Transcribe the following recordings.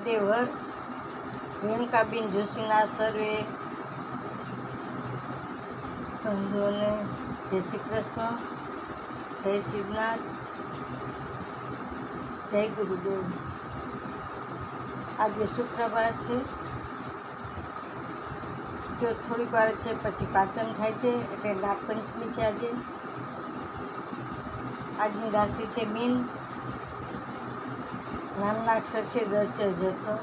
મહાદેવર રેણુકાબેન જોશીના સર્વે બંધુઓને જય શ્રી કૃષ્ણ, જય શિવનાથ, જય ગુરુદેવ. આજે સુપ્રભાત છે. જો થોડીક વાર છે પછી પાચન થાય છે એટલે નાગપંચમી છે આજે. આજની રાશિ છે મીન. નામના અક્ષર છે દચ જથ્થો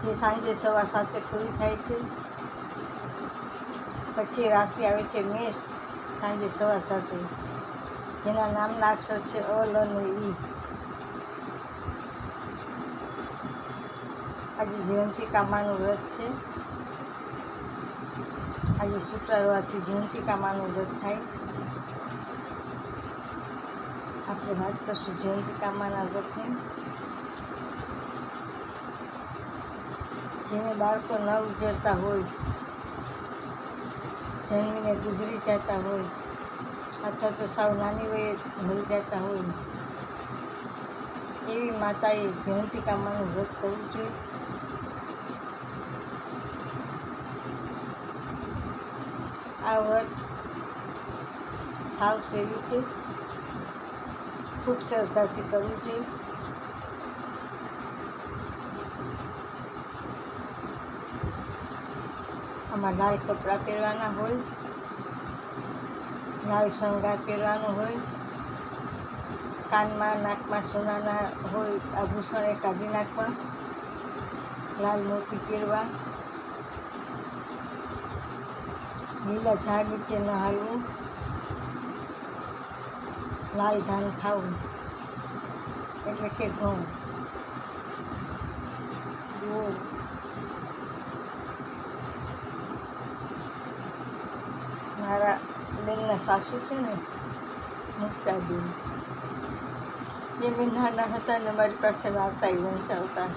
જે સાંજે સવા સાતે પૂરી થાય છે, પછી રાશિ આવે છે, મેષ સાંજે સવા સાતે. જેના નામના અક્ષર છે અલ અને ઈ. આજે જયંતી કામાનું વ્રત છે. આજે શુક્રવારથી જયંતી કામાનું વ્રત થાય. આપણે વાત કરશું જયંતી કામાના વ્રતની. જેને બાળકો ન ઉજરતા હોય, જન્મીને ગુજરી જતા હોય, અથવા તો સાવ નાની વયે મરી જતા હોય, એવી માતાએ જયંતી કામાનું વ્રત કરવું જોઈએ. આ વર્ક સાવ સહેલું છે. ખૂબ શ્રદ્ધાથી કરવું જોઈએ આમાં લાલ કપડાં પહેરવાના હોય, લાલ શણગાર પહેરવાનો હોય, કાનમાં, નાકમાં સોનાના હોય, આભૂષણે કાઢી નાખવા, લાલ મોતી પહેરવા લીલા ઝાડ નીચે ન હાલવું. લાલ ધાન ખાવું. એટલે કે ઘઉં. ગોળ મારા બેનના સાસુ છે ને મુક્તા બેન એ મેં નાના હતા ને મારી પાસે વાર્તા વંચાવતા.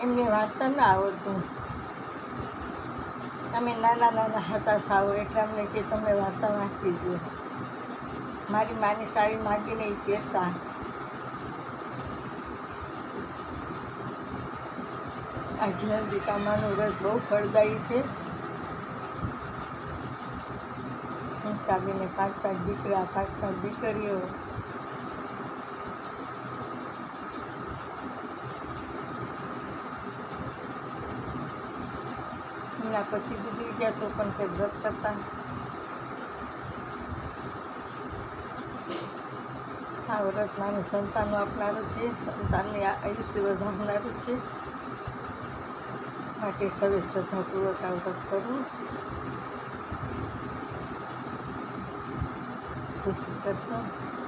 એમને વાર્તા ના આવડતું. અમે નાના નાના હતા સાવ, એટલે અમને કે તમે વાર્તા વાંચી દો મારી માની સારી માગીને એ કહેતા. આ જયંતી કામાનું વ્રત બહુ ફળદાયી છે. મુક્તાબેને પાંચ પાંચ દીકરા, પાંચ પાંચ દીકરીઓ એમના પતિ ગુજરી ગયા તો પણ તે વ્રત કરતા. આ વ્રત માને સંતાનો આપનારું છે, સંતાનને આયુષ્ય વધારનારું છે. માટે સર્વે શ્રદ્ધાપૂર્વક આ વ્રત કરવું જય શ્રી કૃષ્ણ.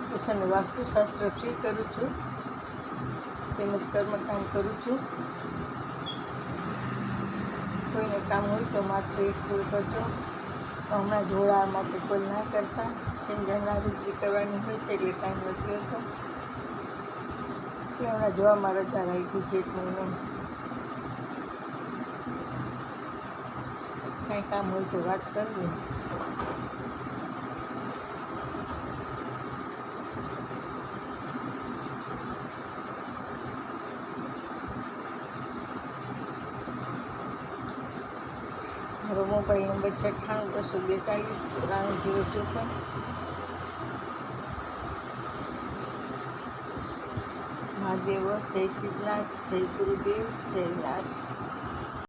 અને વાસ્તુશાસ્ત્ર ફ્રી કરું છું. તેમજ કર્મકાંડ કરું છું. કોઈને કામ હોય તો માત્ર એક કોલ કરજો. હમણાં જોડા માટે કોલ ના કરતા. કેમ કે હમણાં કરવાની હોય છે, એટલે ટાઈમ નથી હોતો. કે હમણાં જોવામાં રજા રાખી છે એક મહિનો. કાંઈ કામ હોય તો વાત કરવી મારો મોબાઈલ નંબર છઠ્ઠાણું બસો બેતાલીસ, ચોરાણું, જીરો ચોપન. મહાદેવ, જય શ્રીનાથ જય ગુરુદેવ, જય નાથ